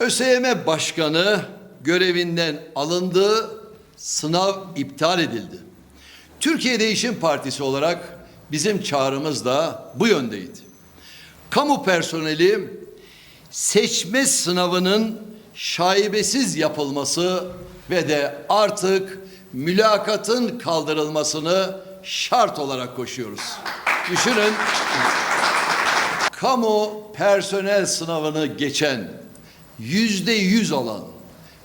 ÖSYM Başkanı görevinden alındı, sınav iptal edildi. Türkiye Değişim Partisi olarak bizim çağrımız da bu yöndeydi. Kamu personeli seçme sınavının şaibesiz yapılması ve de artık mülakatın kaldırılmasını şart olarak koşuyoruz. Düşünün kamu personel sınavını geçen yüzde yüz alan,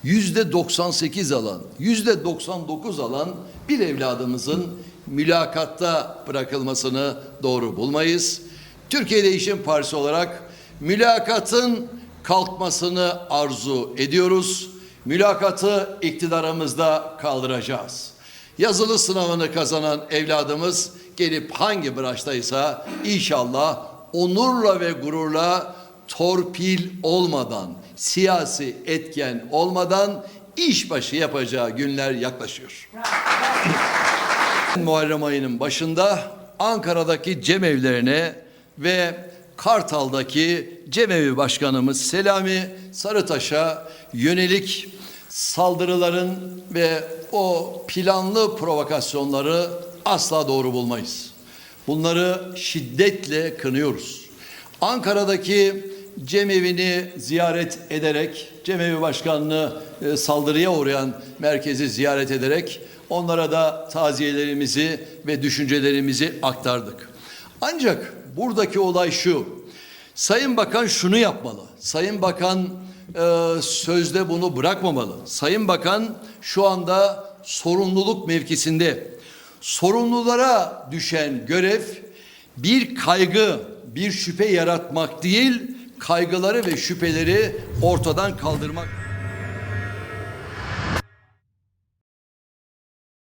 yüzde 98 alan, yüzde 99 alan bir evladımızın mülakatta bırakılmasını doğru bulmayız. Türkiye Değişim Partisi olarak mülakatın kalkmasını arzu ediyoruz. Mülakatı iktidarımızda kaldıracağız. Yazılı sınavını kazanan evladımız gelip hangi branştaysa inşallah onurla ve gururla torpil olmadan, siyasi etken olmadan işbaşı yapacağı günler yaklaşıyor. Muharrem ayının başında Ankara'daki cemevlerine ve Kartal'daki cemevi başkanımız Selami Sarıtaş'a yönelik saldırıların ve o planlı provokasyonları asla doğru bulmayız. Bunları şiddetle kınıyoruz. Ankara'daki cemevini ziyaret ederek, cemevi başkanını e, saldırıya uğrayan merkezi ziyaret ederek onlara da taziyelerimizi ve düşüncelerimizi aktardık. Ancak buradaki olay şu. Sayın Bakan şunu yapmalı. Sayın Bakan e, sözde bunu bırakmamalı. Sayın Bakan şu anda sorumluluk mevkisinde. Sorumlulara düşen görev bir kaygı, bir şüphe yaratmak değil, kaygıları ve şüpheleri ortadan kaldırmak.